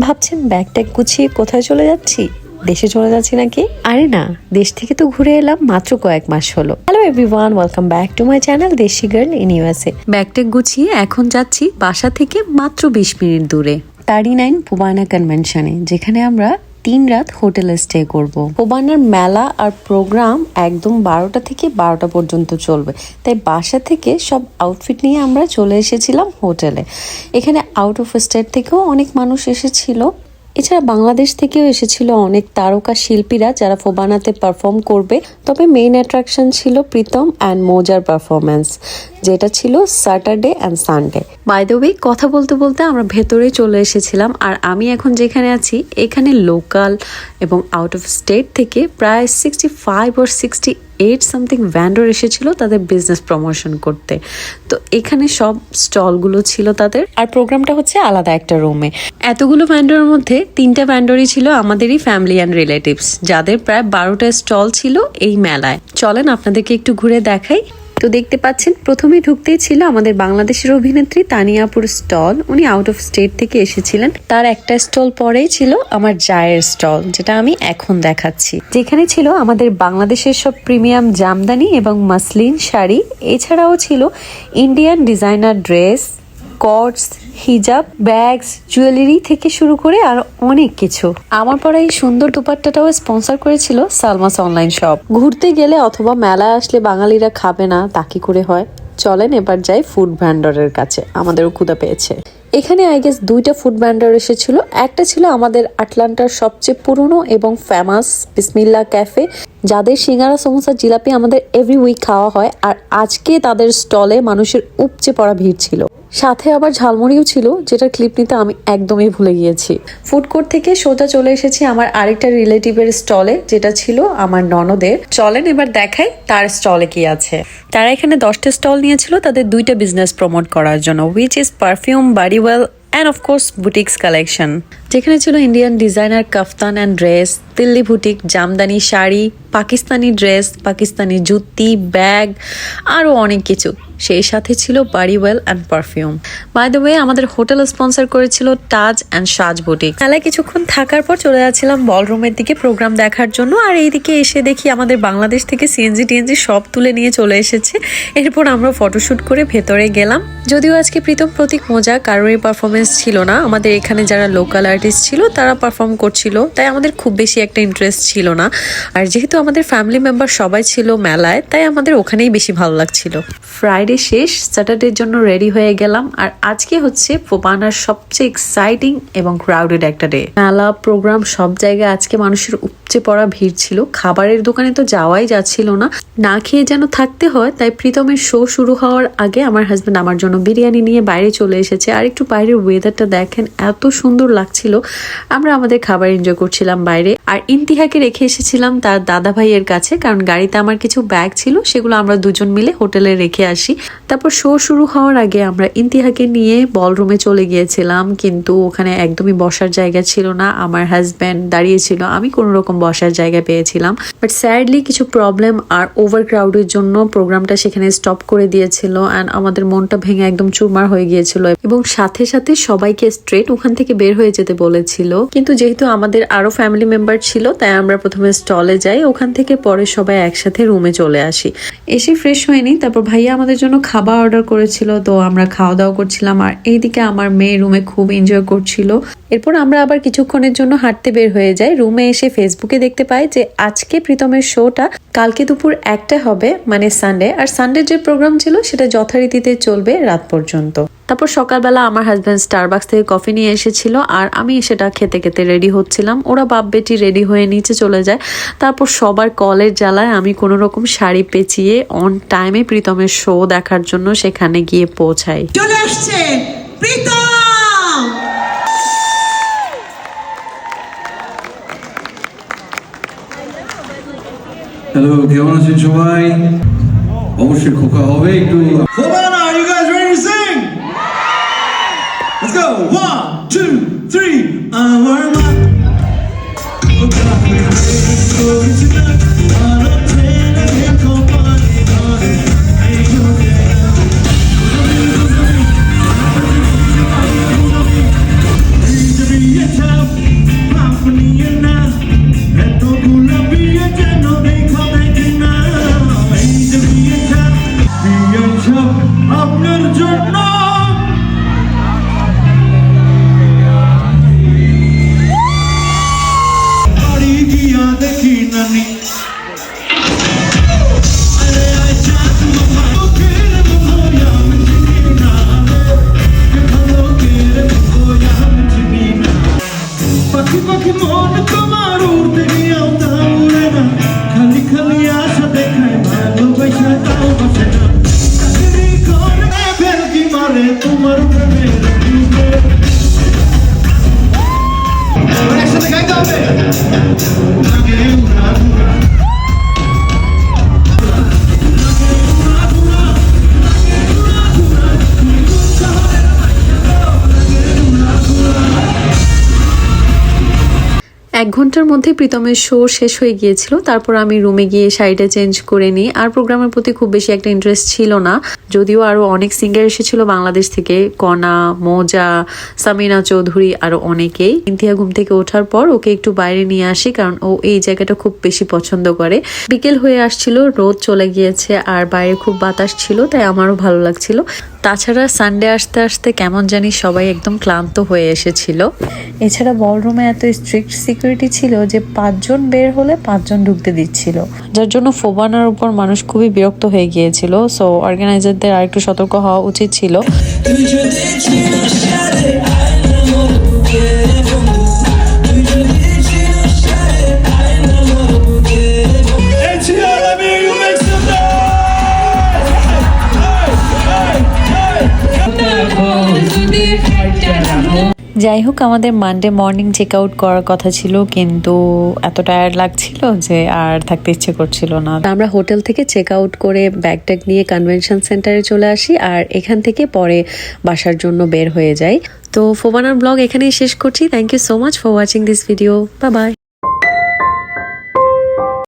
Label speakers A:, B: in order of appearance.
A: ভাবছেন bag tag গুছিয়ে কোথায় চলে যাচ্ছি? দেশে চলে যাচ্ছি নাকি? আরে না, দেশ থেকে তো ঘুরে এলাম মাত্র কয়েক মাস হলো। Hello everyone welcome back to my channel desi girl in USA bag tag গুছিয়ে এখন যাচ্ছি বাসা থেকে মাত্র বিশ মিনিট দূরে। থার্টি নাইন পুবানা কনভেনশনে যেখানে আমরা তিন রাত হোটেলে স্টে করব। ওবানার মেলা আর প্রোগ্রাম একদম বারোটা থেকে বারোটা পর্যন্ত চলবে। তাই বাসা থেকে সব আউটফিট নিয়ে আমরা চলে এসেছিলাম হোটেলে। এখানে আউট অফ স্টেট থেকেও অনেক মানুষ এসেছিল। এছাড়া বাংলাদেশ থেকেও এসেছিল অনেক তারকা শিল্পীরা যারা ফোবানাতে পারফর্ম করবে। তবে মেইন অ্যাট্রাকশন ছিল প্রীতম অ্যান্ড মোজার পারফরমেন্স যেটা ছিল Saturday and Sunday by the way কথা বলতে বলতে আমরা ভেতরে চলে এসেছিলাম, আর আমি এখন যেখানে আছি, এখানে লোকাল এবং আউট অফ স্টেট থেকে প্রায় sixty five or sixty eight something vendor এসেছিল তাদের বিজনেস প্রমোশন করতে। তো এখানে সব স্টলগুলো ছিল তাদের। আর প্রোগ্রামটা হচ্ছে আলাদা একটা রুমে এতগুলো ভ্যান্ডরের মধ্যে তিনটা ভ্যান্ডরই ছিল আমাদেরই ফ্যামিলি অ্যান্ড রিলেটিভস যাদের প্রায় বারোটা স্টল ছিল এই মেলায়। চলেন আপনাদেরকে একটু ঘুরে দেখাই। তো দেখতে পাচ্ছেন, প্রথমে ঢুকতেই ছিল আমাদের বাংলাদেশের অভিনেত্রী তানিয়াপুর স্টল। উনি আউট অফ স্টেট থেকে এসেছিলেন। তার একটা স্টল পরেই ছিল আমার জায়ের স্টল, যেটা আমি এখন দেখাচ্ছি। যেখানে ছিল আমাদের বাংলাদেশের সব প্রিমিয়াম জামদানি এবং মাসলিন শাড়ি। এছাড়াও ছিল ইন্ডিয়ান ডিজাইনার ড্রেস কটস হিজাব ব্যাগস জুয়েলারি থেকে শুরু করে আর অনেক কিছু। আমার পরে এই সুন্দর দুপাট্টাটাও স্পন্সর করেছিল সালমাস অনলাইন শপ ঘুরতে গেলে অথবা মেলায় আসলে বাঙালিরা খাবে না, তা কি করে হয়? চলেন এবার যাই ফুড ভ্যান্ডারের কাছে। আমাদেরও ক্ষুদা পেয়েছে। এখানে আই গেস দুইটা ফুড ভ্যান্ডার এসেছিল। একটা ছিল আমাদের আটলান্টার সবচেয়ে পুরনো এবং ফেমাস বিসমিল্লা ক্যাফে যাদের সিঙ্গারা, সমোসা, জিলাপি আমাদের এভরি উইক খাওয়া হয়। আর আজকে তাদের স্টলে মানুষের উপচে পড়া ভিড় ছিল। সাথে আবার ঝালমুড়িও ছিল, যেটার ক্লিপ নিতে আমি একদমই ভুলে গিয়েছি। ফুড কোর্ট থেকে সোজা চলে এসেছি আমার আরেকটা রিলেটিভের স্টলে যেটা ছিল আমার ননদের। চলেন এবার দেখাই তার স্টলে কি আছে। তারা এখানে দশটা স্টল নিয়েছিল, তাদের দুইটা বিজনেস প্রমোট করার জন্য which is perfume বাড়িওয়েল and of course boutiques collection যেখানে ছিল Indian designer kaftan and dress Delhi boutique jamdani sari Pakistani dress, Pakistani jutti, bag আরও অনেক কিছু। সেই সাথে ছিল বাড়ি well and perfume by the way আমাদের হোটেল স্পন্সর করেছিল টাজ অ্যান্ড সাজ বুটিক মেলায় কিছুক্ষণ থাকার পর চলে যাচ্ছিলাম বলরুমের দিকে প্রোগ্রাম দেখার জন্য। আর এইদিকে এসে দেখি আমাদের বাংলাদেশ থেকে সিএনজি টিএনজি সব তুলে নিয়ে চলে এসেছে। এরপর আমরা ফটোশ্যুট করে ভেতরে গেলাম। যদিও আজকে প্রীতম প্রতীক মোজা, কারোরই পারফরমেন্স ছিল না। আমাদের এখানে যারা লোকাল আর্টিস্ট ছিল, তারা পারফর্ম করছিল। তাই আমাদের খুব বেশি একটা ইন্টারেস্ট ছিল না। আর যেহেতু আমাদের ফ্যামিলি মেম্বার সবাই ছিল মেলায়, তাই আমাদের ওখানেই বেশি ভালো লাগছিল। ফ্রাইডে শেষ স্যাটারডের জন্য রেডি হয়ে গেলাম, আর আজকে হচ্ছে ফোপানার সবচেয়ে এক্সাইটিং এবং ক্রাউডেড একটা ডে মেলা প্রোগ্রাম সব জায়গায় আজকে মানুষের উপচে পড়া ভিড় ছিল। খাবারের দোকানে তো যাওয়াই যাচ্ছিল না। না খেয়ে যেন থাকতে হয়, তাই প্রীতমের শো শুরু হওয়ার আগে আমার হাজব্যান্ড আমার জন্য বিরিয়ানি নিয়ে বাইরে চলে এসেছে। আর একটু বাইরের ওয়েদারটা দেখেন, এত সুন্দর লাগছিল। আমরা আমাদের খাবার এনজয় করছিলাম বাইরে। আর ইন্তিহাকে রেখে এসেছিলাম তার দাদা ভাইয়ের কাছে, কারণ গাড়িতে আমার কিছু ব্যাগ ছিল, সেগুলো আমরা দুজন মিলে হোটেলে রেখে আসি। তারপর শো শুরু হওয়ার আগে আমরা ইন্তিহাকে নিয়ে বলরুমে চলে গিয়েছিলাম, কিন্তু ওখানে একদমই বসার জায়গা ছিল না। আমার হাজব্যান্ড দাঁড়িয়েছিল আমি কোনো রকম বসার জায়গা পেয়েছিলাম। বাট স্যাডলি কিছু প্রবলেম আর ওভার ক্রাউডের জন্য প্রোগ্রামটা সেখানে স্টপ করে দিয়েছিল অ্যান্ড আমাদের মনটা ভেঙে একদম চুরমার হয়ে গিয়েছিল। এবং সাথে সাথে সবাইকে স্ট্রেট ওখান থেকে বের হয়ে যেতে বলেছিল। কিন্তু যেহেতু আমাদের আরও ফ্যামিলি মেম্বার ছিল, তাই আমরা প্রথমে স্টলে যাই। ওখান থেকে পরে সবাই একসাথে রুমে চলে আসি। এসে ফ্রেশ হয়নি, তারপর ভাইয়া আমাদের জন্য খাবার অর্ডার করেছিল, তো আমরা খাওয়া দাওয়া করছিলাম। আর এইদিকে আমার মেয়ে রুমে খুব এনজয় করছিল। এরপর আমরা আবার কিছুক্ষণের জন্য হাঁটতে বের হয়ে যাই। রুমে এসে ফেসবুকে দেখতে পাই যে, আজকে প্রীতমের শোটা কালকে দুপুর একটা হবে মানে সানডে আর সানডে যে প্রোগ্রাম ছিল, সেটা যথারীতিতে চলবে রাত পর্যন্ত। তারপর সকালবেলা আমার হাজব্যান্ড স্টারবাক্স থেকে কফি নিয়ে এসেছিল আর আমি সেটা খেতে খেতে রেডি হচ্ছিলাম। ওরা বাপ বেটি রেডি হয়ে নিচে চলে যায়। তারপর সবার কলের জ্বালায় আমি কোনো রকম শাড়ি পেঁচিয়ে অন টাইমে প্রীতমের শো দেখার জন্য সেখানে গিয়ে পৌঁছাই।
B: চলে আসছে প্রীতম!
C: হ্যালো কেমন আছেন সবাই? অবশ্যই খোকা হবে একটু
D: go. One,
A: এক ঘণ্টার মধ্যে প্রীতমের শো শেষ হয়ে গিয়েছিল। তারপর আমি রুমে গিয়ে শাড়িটা চেঞ্জ করে নিই। আর প্রোগ্রামের প্রতি খুব বেশি একটা ইন্টারেস্ট ছিল না। যদিও আরও অনেক সিঙ্গার এসেছিল বাংলাদেশ থেকে। কনা, মোজা, সামিনা চৌধুরী আরও অনেকেই। ইন্তিয়া ঘুম থেকে ওঠার পর ওকে একটু বাইরে নিয়ে আসি কারণ ও এই জায়গাটা খুব বেশি পছন্দ করে। বিকেল হয়ে আসছিল, রোদ চলে গিয়েছে আর বাইরে খুব বাতাস ছিল, তাই আমারও ভালো লাগছিল। তাছাড়া সানডে আসতে আসতে কেমন জানি সবাই একদম ক্লান্ত হয়ে এসেছিল। এছাড়া বলরুমে এত স্ট্রিক্ট সিকিউরিটি ছিল যে পাঁচজন বের হলে পাঁচজন ঢুকতে দিচ্ছিল। যার জন্য ফোবানার উপর মানুষ খুবই বিরক্ত হয়ে গিয়েছিল। সো অর্গানাইজারদের আরেকটু সতর্ক হওয়া উচিত ছিল। যাই হোক, আমাদের মানডে মর্নিং চেক আউট করার কথা ছিল, কিন্তু এত টায়ার্ড লাগছিল যে আর থাকতে ইচ্ছে করছিল না। আমরা হোটেল থেকে চেক আউট করে ব্যাগ ট্যাগ নিয়ে কনভেনশন সেন্টারে চলে আসি আর এখান থেকে পরে বাসার জন্য বের হয়ে যাই। তো ফোবানার ব্লগ এখানেই শেষ করছি। Thank you so much for watching this video বা বাই